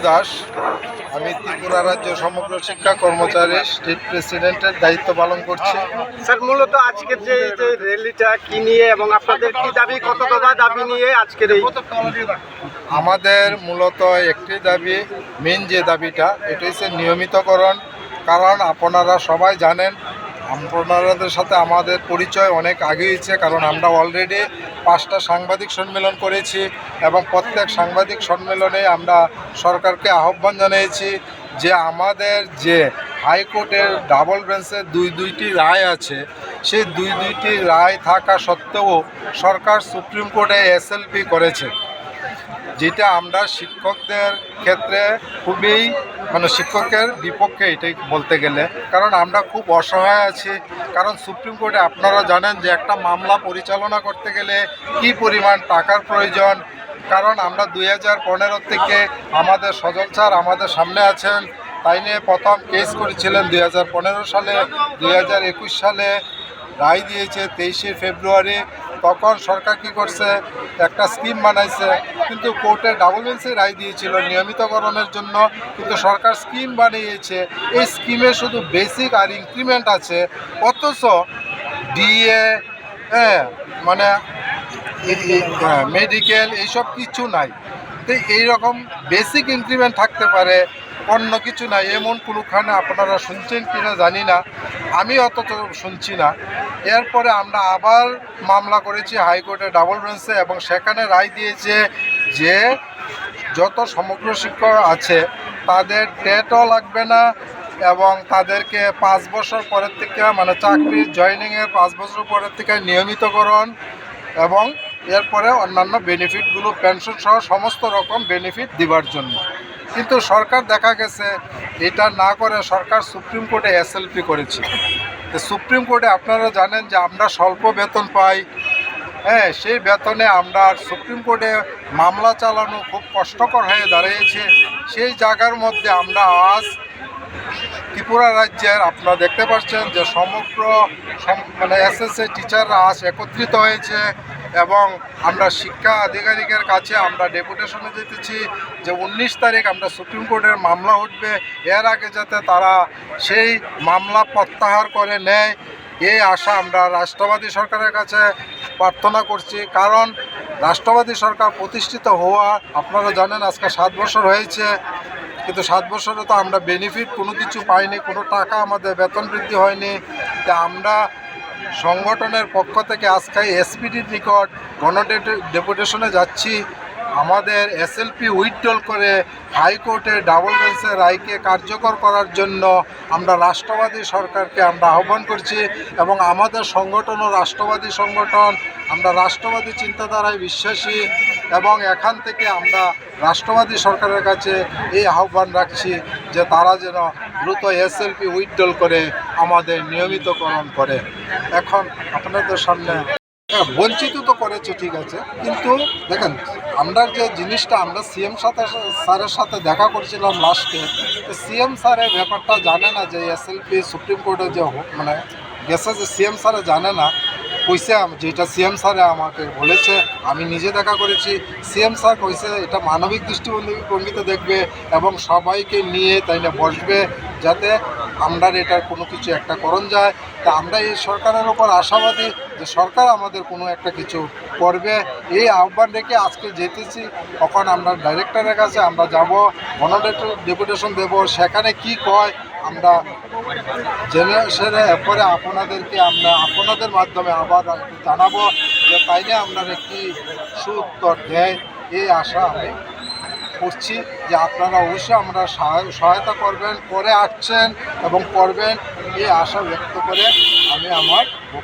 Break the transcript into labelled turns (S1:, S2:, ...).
S1: দাস। আমি ত্রিপুরা রাজ্য সমগ্র শিক্ষা কর্মচারী স্টেট প্রেসিডেন্টের দায়িত্ব পালন করছি।
S2: স্যার মূলত আজকের যে যে র্যালিটা কি নিয়ে এবং আপনাদের কি দাবি কত দফা দাবি নিয়ে আজকের এই?
S1: আমাদের মূলত একটি দাবি মেন যে দাবিটা এটা হচ্ছে নিয়মিতকরণ। কারণ আপনারা সবাই জানেন আপনাদের সাথে আমাদের পরিচয় অনেক আগে হয়েছে কারণ আমরা অলরেডি পাঁচটা সাংবাদিক সম্মেলন করেছি এবং প্রত্যেক সাংবাদিক সম্মেলনে আমরা সরকারকে আহ্বান জানিয়েছি যে আমাদের যে হাইকোর্টের ডাবল বেঞ্চের দুই দুইটি রায় আছে, সেই দুই দুইটি রায় থাকা সত্ত্বেও সরকার সুপ্রিম কোর্টে এসএলপি করেছে। যেটা আমরা শিক্ষকদের ক্ষেত্রে খুবই মানে শিক্ষকের বিপক্ষে এটাই বলতে গেলে। কারণ আমরা খুব অসহায় আছি। কারণ সুপ্রিম কোর্টে আপনারা জানেন যে একটা মামলা পরিচালনা করতে গেলে কি পরিমাণ টাকার প্রয়োজন। কারণ আমরা দুই হাজার পনেরো থেকে আমাদের সজল স্যার আমাদের সামনে আছেন। তাই নিয়ে প্রথম কেস করেছিলেন দুই হাজার পনেরো সালে। দুই হাজার একুশ সালে রায় দিয়েছে তেইশে ফেব্রুয়ারি। তখন সরকার কি করছে? একটা স্কিম বানাইছে, কিন্তু কোর্টে ডাবল বেঞ্চে রায় দিয়েছিল নিয়মিতকরণের জন্য, কিন্তু সরকার স্কিম বানিয়েছে। এই স্কিমে শুধু বেসিক আর ইনক্রিমেন্ট আছে, অথচ ডিএ হ্যাঁ মানে মেডিকেল এইসব কিছু নাই। তো এইরকম বেসিক ইনক্রিমেন্ট থাকতে পারে, অন্য কিছু নাই। এমন কোনোখানে আপনারা শুনছেন কিনা জানি না। আমি অত শুনছি না। এরপরে আমরা আবার মামলা করেছি, হাইকোর্টে ডাবল বেঞ্চে এবং সেখানে রায় দিয়েছে যে যত সমগ্র শিক্ষক আছে, তাদের টেটও লাগবে না এবং তাদেরকে পাঁচ বছর পরের থেকে মানে চাকরির জয়নিংয়ের পাঁচ বছর পরের থেকে নিয়মিতকরণ এবং এরপরে অন্যান্য বেনিফিটগুলো পেনশন সহ সমস্ত রকম বেনিফিট দিবার জন্য। কিন্তু সরকার দেখা গেছে এটা না করে সরকার সুপ্রিম কোর্টে এসএলপি করেছে। তো সুপ্রিম কোর্টে আপনারা জানেন যে আমরা স্বল্প বেতন পাই। হ্যাঁ সেই বেতনে আমরা সুপ্রিম কোর্টে মামলা চালানো খুব কষ্টকর হয়ে দাঁড়িয়েছে। সেই জায়গার মধ্যে আমরা আজ ত্রিপুরা রাজ্যের আপনারা দেখতে পাচ্ছেন যে সমগ্র সম- মানে এসএসএ টিচাররা আজ একত্রিত হয়েছে। এবং আমরা শিক্ষা আধিকারিকের কাছে আমরা ডেপুটেশনে যেতেছি যে উনিশ তারিখ আমরা সুপ্রিম কোর্টের মামলা উঠবে। এর আগে যাতে তারা সেই মামলা প্রত্যাহার করে নেয়, এই আশা আমরা রাষ্ট্রবাদী সরকারের কাছে প্রার্থনা করছি। কারণ রাষ্ট্রবাদী সরকার প্রতিষ্ঠিত হওয়া, আপনারা জানেন আজকে সাত বছর হয়েছে, কিন্তু সাত বছরে তো আমরা বেনিফিট কোনো কিছু পাইনি, কোনো টাকা আমাদের বেতন বৃদ্ধি হয়নি। তা আমরা সংগঠনের পক্ষ থেকে আজকে এসপিডির নিকট গণ ডেপুটেশনে যাচ্ছি। আমাদের এসএলপি উইথড্রল করে হাইকোর্টে ডাবল বেঞ্চের রায়কে কার্যকর করার জন্য আমরা রাষ্ট্রবাদী সরকারকে আমরা আহ্বান করছি এবং আমাদের সংগঠনও রাষ্ট্রবাদী সংগঠন, আমরা রাষ্ট্রবাদী চিন্তাধারায় বিশ্বাসী এবং এখান থেকে আমরা রাষ্ট্রবাদী সরকারের কাছে এই আহ্বান রাখছি যে তারা যেন দ্রুত এসএলপি উইথড্রল করে আমাদের নিয়মিতকরণ করে। এখন আপনাদের সামনে হ্যাঁ বঞ্চিত তো করেছে, ঠিক আছে। কিন্তু দেখেন, আমরা যে জিনিসটা আমরা সিএম সাথে স্যারের সাথে দেখা করেছিলাম লাস্টে তো সিএম স্যারের ব্যাপারটা জানে না যে এসএলপি সুপ্রিম কোর্টে যে মানে গেছে যে সিএম স্যারে জানে না আম- যেটা সিএম স্যারে আমাকে বলেছে, আমি নিজে দেখা করেছি। সিএম স্যার কইছে, এটা মানবিক দৃষ্টিভঙ্গিতে দেখবে এবং সবাইকে নিয়ে তাই না বসবে, যাতে আমরা এটার কোনো কিছু একটা করণ যায়। তা আমরা এই সরকারের ওপর আশাবাদী যে সরকার আমাদের কোনো একটা কিছু করবে। এই আহ্বান রেখে আজকে যেতেছি। তখন আমরা ডাইরেক্টরের কাছে আমরা যাব ডেপুটেশন দেব, সেখানে কি কয় আমরা জেনে সেরে এরপরে আপনাদেরকে আমরা আপনাদের মাধ্যমে আবার জানাব যে তাইলে আপনার একটি সুউত্তর দেয়, এই আশা আমি করছি যে আপনারা অবশ্যই আমরা সহায়- সহায়তা করবেন, করে আসছেন এবং করবেন, এই আশা ব্যক্ত করে আমি আমার